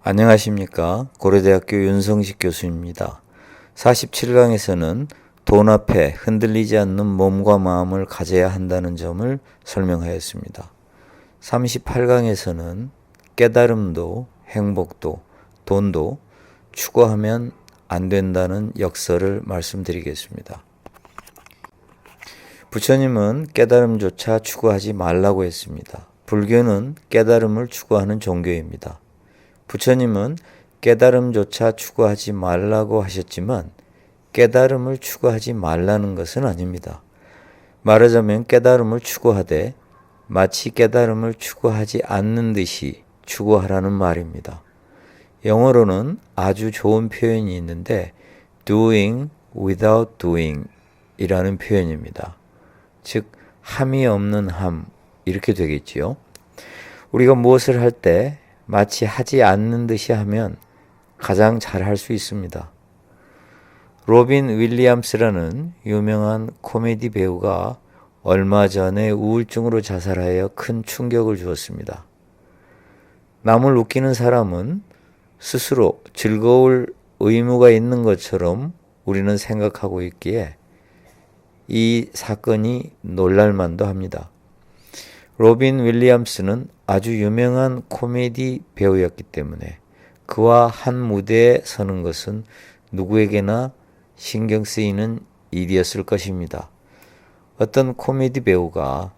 안녕하십니까. 고려대학교 윤성식 교수입니다. 47강에서는 돈 앞에 흔들리지 않는 몸과 마음을 가져야 한다는 점을 설명하였습니다. 38강에서는 깨달음도 행복도 돈도 추구하면 안 된다는 역설을 말씀드리겠습니다. 부처님은 깨달음조차 추구하지 말라고 했습니다. 불교는 깨달음을 추구하는 종교입니다. 부처님은 깨달음조차 추구하지 말라고 하셨지만 깨달음을 추구하지 말라는 것은 아닙니다. 말하자면 깨달음을 추구하되 마치 깨달음을 추구하지 않는 듯이 추구하라는 말입니다. 영어로는 아주 좋은 표현이 있는데 doing without doing 이라는 표현입니다. 즉, 함이 없는 함, 이렇게 되겠지요. 우리가 무엇을 할 때 마치 하지 않는 듯이 하면 가장 잘 할 수 있습니다. 로빈 윌리엄스라는 유명한 코미디 배우가 얼마 전에 우울증으로 자살하여 큰 충격을 주었습니다. 남을 웃기는 사람은 스스로 즐거울 의무가 있는 것처럼 우리는 생각하고 있기에 이 사건이 놀랄만도 합니다. 로빈 윌리엄스는 아주 유명한 코미디 배우였기 때문에 그와 한 무대에 서는 것은 누구에게나 신경 쓰이는 일이었을 것입니다. 어떤 코미디 배우가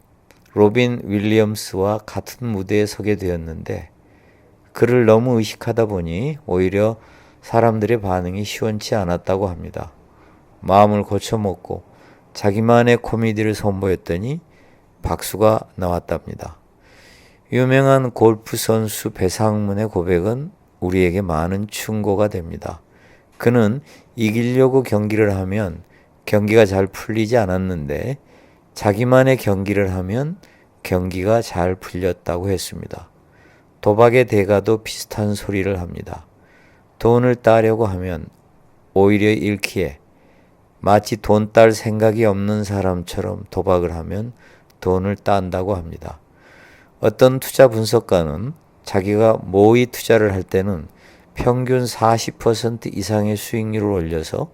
로빈 윌리엄스와 같은 무대에 서게 되었는데 그를 너무 의식하다 보니 오히려 사람들의 반응이 시원치 않았다고 합니다. 마음을 고쳐먹고 자기만의 코미디를 선보였더니 박수가 나왔답니다. 유명한 골프 선수 배상문의 고백은 우리에게 많은 충고가 됩니다. 그는 이기려고 경기를 하면 경기가 잘 풀리지 않았는데 자기만의 경기를 하면 경기가 잘 풀렸다고 했습니다. 도박의 대가도 비슷한 소리를 합니다. 돈을 따려고 하면 오히려 잃기에 마치 돈 딸 생각이 없는 사람처럼 도박을 하면 돈을 딴다고 합니다. 어떤 투자 분석가는 자기가 모의 투자를 할 때는 평균 40% 이상의 수익률을 올려서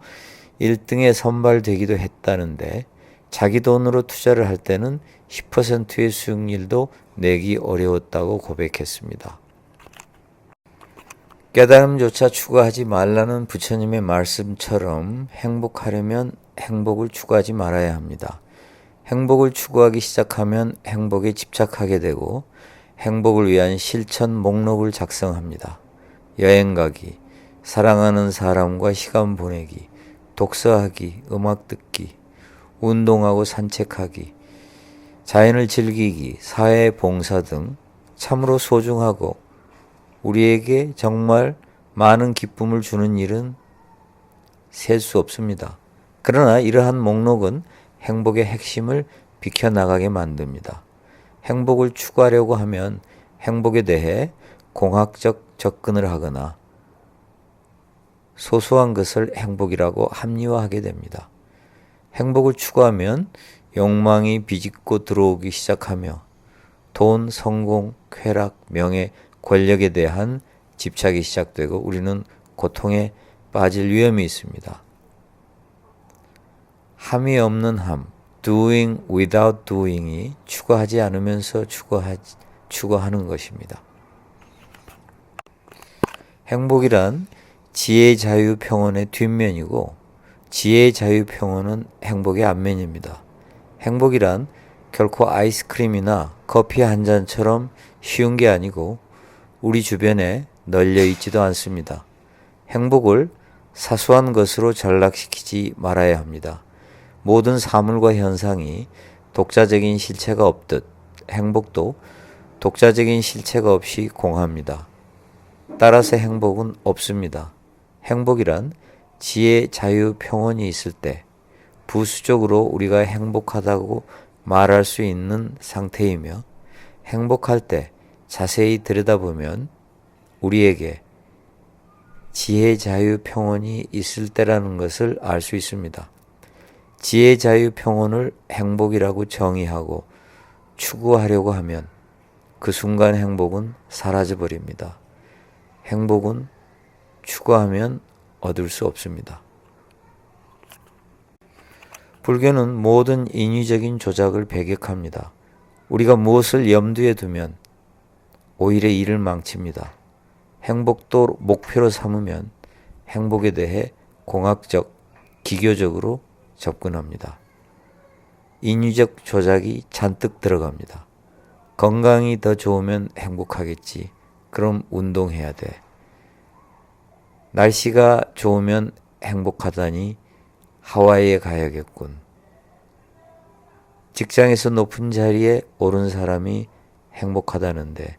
1등에 선발되기도 했다는데 자기 돈으로 투자를 할 때는 10%의 수익률도 내기 어려웠다고 고백했습니다. 깨달음조차 추구하지 말라는 부처님의 말씀처럼 행복하려면 행복을 추구하지 말아야 합니다. 행복을 추구하기 시작하면 행복에 집착하게 되고 행복을 위한 실천 목록을 작성합니다. 여행 가기, 사랑하는 사람과 시간 보내기, 독서하기, 음악 듣기, 운동하고 산책하기, 자연을 즐기기, 사회 봉사 등 참으로 소중하고 우리에게 정말 많은 기쁨을 주는 일은 셀 수 없습니다. 그러나 이러한 목록은 행복의 핵심을 비켜나가게 만듭니다. 행복을 추구하려고 하면 행복에 대해 공학적 접근을 하거나 소소한 것을 행복이라고 합리화하게 됩니다. 행복을 추구하면 욕망이 비집고 들어오기 시작하며 돈, 성공, 쾌락, 명예, 권력에 대한 집착이 시작되고 우리는 고통에 빠질 위험이 있습니다. 함이 없는 함, doing without doing이 추구하지 않으면서 추구하, 추구하는 것입니다. 행복이란 지혜 자유 평온의 뒷면이고 지혜 자유 평온은 행복의 앞면입니다. 행복이란 결코 아이스크림이나 커피 한 잔처럼 쉬운 게 아니고 우리 주변에 널려 있지도 않습니다. 행복을 사소한 것으로 전락시키지 말아야 합니다. 모든 사물과 현상이 독자적인 실체가 없듯 행복도 독자적인 실체가 없이 공합니다. 따라서 행복은 없습니다. 행복이란 지혜, 자유, 평온이 있을 때 부수적으로 우리가 행복하다고 말할 수 있는 상태이며 행복할 때 자세히 들여다보면 우리에게 지혜, 자유, 평온이 있을 때라는 것을 알 수 있습니다. 지혜, 자유, 평온을 행복이라고 정의하고 추구하려고 하면 그 순간 행복은 사라져 버립니다. 행복은 추구하면 얻을 수 없습니다. 불교는 모든 인위적인 조작을 배격합니다. 우리가 무엇을 염두에 두면 오히려 이를 망칩니다. 행복도 목표로 삼으면 행복에 대해 공학적, 기교적으로 접근합니다. 인위적 조작이 잔뜩 들어갑니다. 건강이 더 좋으면 행복하겠지. 그럼 운동해야 돼. 날씨가 좋으면 행복하다니 하와이에 가야겠군. 직장에서 높은 자리에 오른 사람이 행복하다는데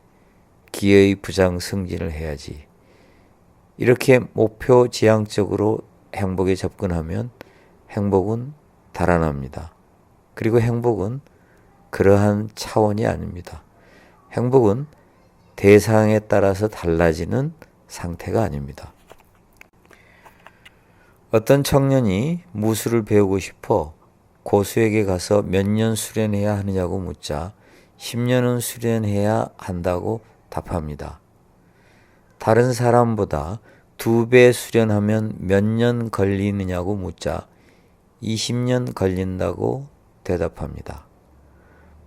기어이 부장 승진을 해야지. 이렇게 목표 지향적으로 행복에 접근하면 행복은 달아납니다. 그리고 행복은 그러한 차원이 아닙니다. 행복은 대상에 따라서 달라지는 상태가 아닙니다. 어떤 청년이 무술을 배우고 싶어 고수에게 가서 몇 년 수련해야 하느냐고 묻자 10년은 수련해야 한다고 답합니다. 다른 사람보다 두 배 수련하면 몇 년 걸리느냐고 묻자 20년 걸린다고 대답합니다.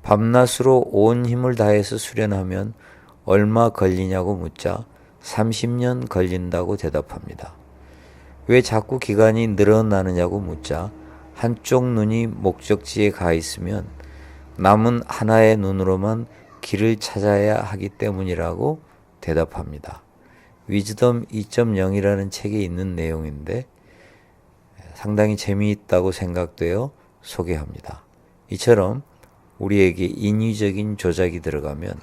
밤낮으로 온 힘을 다해서 수련하면 얼마 걸리냐고 묻자 30년 걸린다고 대답합니다. 왜 자꾸 기간이 늘어나느냐고 묻자 한쪽 눈이 목적지에 가 있으면 남은 하나의 눈으로만 길을 찾아야 하기 때문이라고 대답합니다. 위즈덤 2.0이라는 책에 있는 내용인데 상당히 재미있다고 생각되어 소개합니다. 이처럼 우리에게 인위적인 조작이 들어가면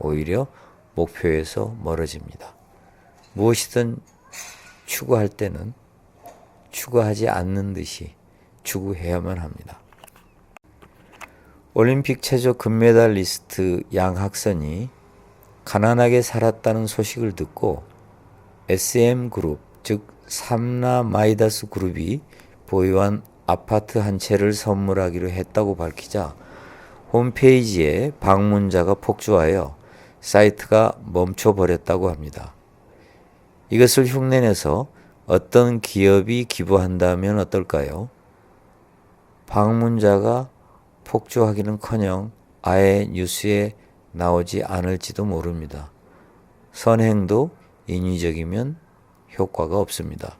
오히려 목표에서 멀어집니다. 무엇이든 추구할 때는 추구하지 않는 듯이 추구해야만 합니다. 올림픽 체조 금메달리스트 양학선이 가난하게 살았다는 소식을 듣고 SM 그룹, 즉 삼라 마이다스 그룹이 보유한 아파트 한 채를 선물하기로 했다고 밝히자 홈페이지에 방문자가 폭주하여 사이트가 멈춰버렸다고 합니다. 이것을 흉내내서 어떤 기업이 기부한다면 어떨까요? 방문자가 폭주하기는 커녕 아예 뉴스에 나오지 않을지도 모릅니다. 선행도 인위적이면 효과가 없습니다.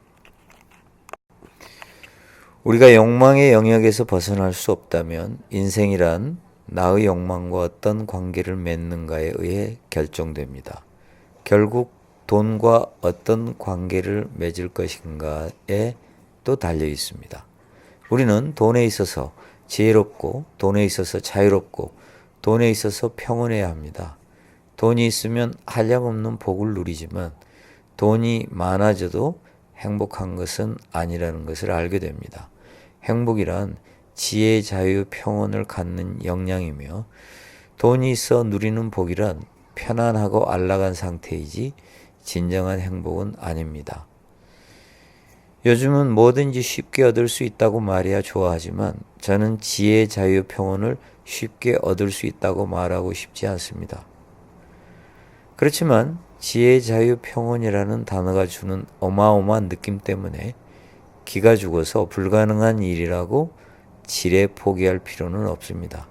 우리가 욕망의 영역에서 벗어날 수 없다면 인생이란 나의 욕망과 어떤 관계를 맺는가에 의해 결정됩니다. 결국 돈과 어떤 관계를 맺을 것인가에 또 달려 있습니다. 우리는 돈에 있어서 지혜롭고 돈에 있어서 자유롭고 돈에 있어서 평온해야 합니다. 돈이 있으면 한량없는 복을 누리지만 돈이 많아져도 행복한 것은 아니라는 것을 알게 됩니다. 행복이란 지혜, 자유, 평온을 갖는 역량이며 돈이 있어 누리는 복이란 편안하고 안락한 상태이지 진정한 행복은 아닙니다. 요즘은 뭐든지 쉽게 얻을 수 있다고 말해야 좋아하지만 저는 지혜, 자유, 평온을 쉽게 얻을 수 있다고 말하고 싶지 않습니다. 그렇지만 지혜, 자유, 평온이라는 단어가 주는 어마어마한 느낌 때문에 기가 죽어서 불가능한 일이라고 지레 포기할 필요는 없습니다.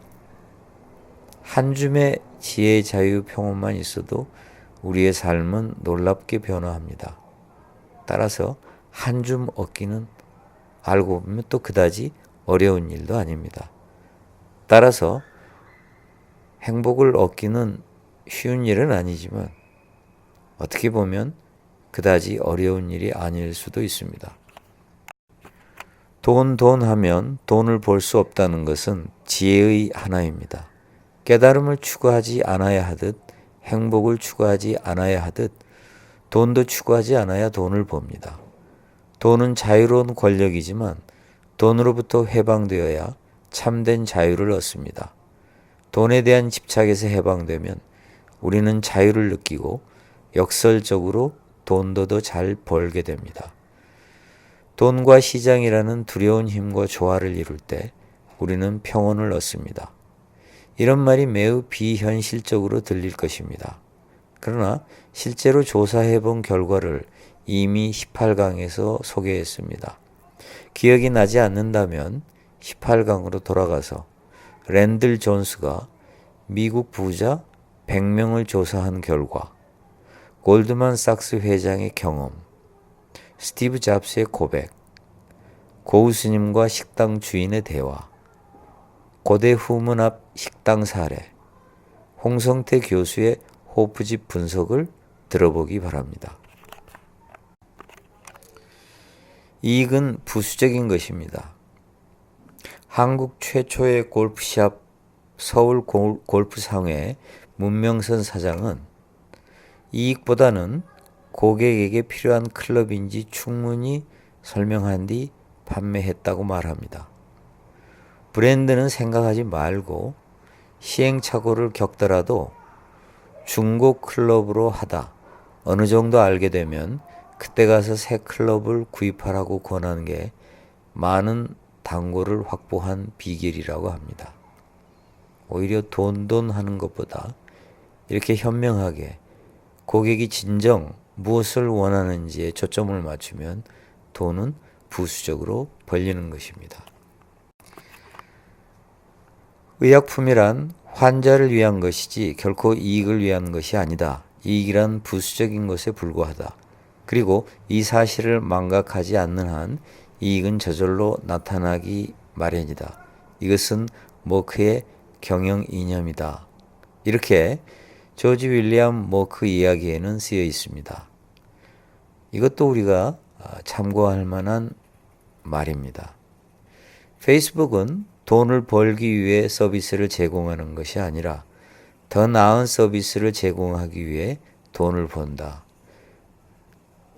한 줌의 지혜, 자유, 평온만 있어도 우리의 삶은 놀랍게 변화합니다. 따라서 한 줌 얻기는 알고 보면 또 그다지 어려운 일도 아닙니다. 따라서 행복을 얻기는 쉬운 일은 아니지만 어떻게 보면 그다지 어려운 일이 아닐 수도 있습니다. 돈, 돈 하면 돈을 벌수 없다는 것은 지혜의 하나입니다. 깨달음을 추구하지 않아야 하듯 행복을 추구하지 않아야 하듯 돈도 추구하지 않아야 돈을 법니다. 돈은 자유로운 권력이지만 돈으로부터 해방되어야 참된 자유를 얻습니다. 돈에 대한 집착에서 해방되면 우리는 자유를 느끼고 역설적으로 돈도 더 잘 벌게 됩니다. 돈과 시장이라는 두려운 힘과 조화를 이룰 때 우리는 평온을 얻습니다. 이런 말이 매우 비현실적으로 들릴 것입니다. 그러나 실제로 조사해 본 결과를 이미 18강에서 소개했습니다. 기억이 나지 않는다면 18강으로 돌아가서 랜들 존스가 미국 부자 100명을 조사한 결과 골드만 삭스 회장의 경험, 스티브 잡스의 고백, 고우 스님과 식당 주인의 대화, 고대 후문 앞 식당 사례, 홍성태 교수의 호프집 분석을 들어보기 바랍니다. 이익은 부수적인 것입니다. 한국 최초의 골프샵 서울 골프상회 문명선 사장은 이익보다는 고객에게 필요한 클럽인지 충분히 설명한 뒤 판매했다고 말합니다. 브랜드는 생각하지 말고 시행착오를 겪더라도 중고 클럽으로 하다 어느 정도 알게 되면 그때 가서 새 클럽을 구입하라고 권하는 게 많은 단골을 확보한 비결이라고 합니다. 오히려 돈돈 하는 것보다 이렇게 현명하게 고객이 진정 무엇을 원하는지에 초점을 맞추면 돈은 부수적으로 벌리는 것입니다. 의약품이란 환자를 위한 것이지 결코 이익을 위한 것이 아니다. 이익이란 부수적인 것에 불과하다. 그리고 이 사실을 망각하지 않는 한 이익은 저절로 나타나기 마련이다. 이것은 모크의 경영 이념이다. 이렇게 조지 윌리엄 모크 이야기에는 쓰여 있습니다. 이것도 우리가 아, 참고할 만한 말입니다. 페이스북은 돈을 벌기 위해 서비스를 제공하는 것이 아니라 더 나은 서비스를 제공하기 위해 돈을 번다.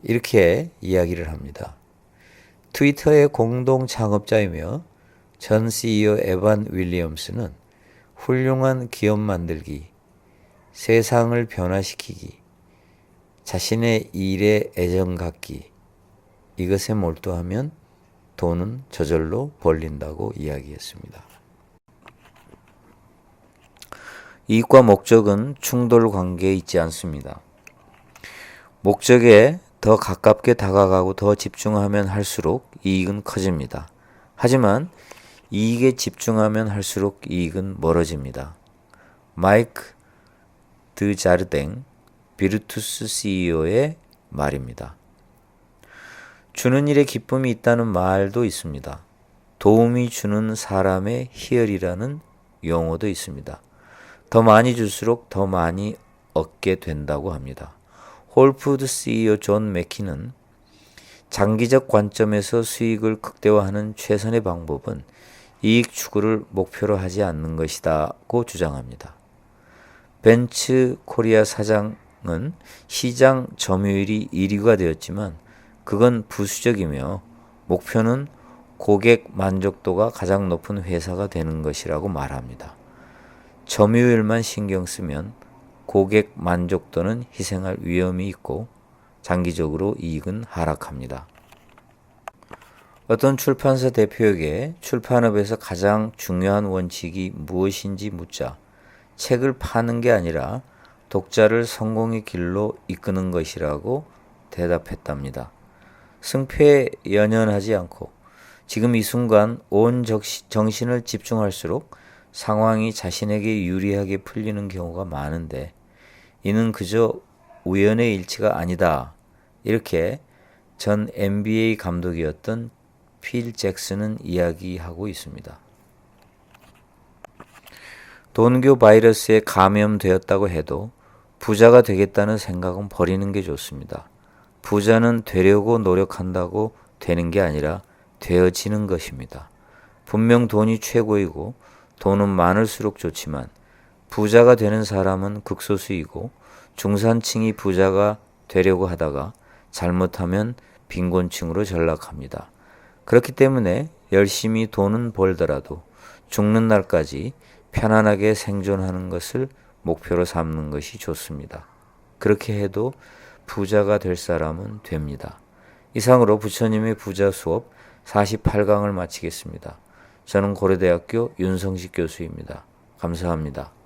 이렇게 이야기를 합니다. 트위터의 공동 창업자이며 전 CEO 에반 윌리엄스는 훌륭한 기업 만들기, 세상을 변화시키기, 자신의 일에 애정 갖기, 이것에 몰두하면 돈은 저절로 벌린다고 이야기했습니다. 이익과 목적은 충돌 관계에 있지 않습니다. 목적에 더 가깝게 다가가고 더 집중하면 할수록 이익은 커집니다. 하지만 이익에 집중하면 할수록 이익은 멀어집니다. 마이크 드 자르댕 비르투스 CEO의 말입니다. 주는 일에 기쁨이 있다는 말도 있습니다. 도움이 주는 사람의 희열이라는 용어도 있습니다. 더 많이 줄수록 더 많이 얻게 된다고 합니다. 홀푸드 CEO 존 맥키는 장기적 관점에서 수익을 극대화하는 최선의 방법은 이익 추구를 목표로 하지 않는 것이다고 주장합니다. 벤츠 코리아 사장은 시장 점유율이 1위가 되었지만 그건 부수적이며 목표는 고객 만족도가 가장 높은 회사가 되는 것이라고 말합니다. 점유율만 신경 쓰면 고객 만족도는 희생할 위험이 있고 장기적으로 이익은 하락합니다. 어떤 출판사 대표에게 출판업에서 가장 중요한 원칙이 무엇인지 묻자 책을 파는 게 아니라 독자를 성공의 길로 이끄는 것이라고 대답했답니다. 승패에 연연하지 않고 지금 이 순간 온 정신을 집중할수록 상황이 자신에게 유리하게 풀리는 경우가 많은데 이는 그저 우연의 일치가 아니다. 이렇게 전 NBA 감독이었던 필 잭슨은 이야기하고 있습니다. 돈교 바이러스에 감염되었다고 해도 부자가 되겠다는 생각은 버리는 게 좋습니다. 부자는 되려고 노력한다고 되는 게 아니라 되어지는 것입니다. 분명 돈이 최고이고 돈은 많을수록 좋지만 부자가 되는 사람은 극소수이고 중산층이 부자가 되려고 하다가 잘못하면 빈곤층으로 전락합니다. 그렇기 때문에 열심히 돈은 벌더라도 죽는 날까지 편안하게 생존하는 것을 목표로 삼는 것이 좋습니다. 그렇게 해도 부자가 될 사람은 됩니다. 이상으로 부처님의 부자 수업 48강을 마치겠습니다. 저는 고려대학교 윤성식 교수입니다. 감사합니다.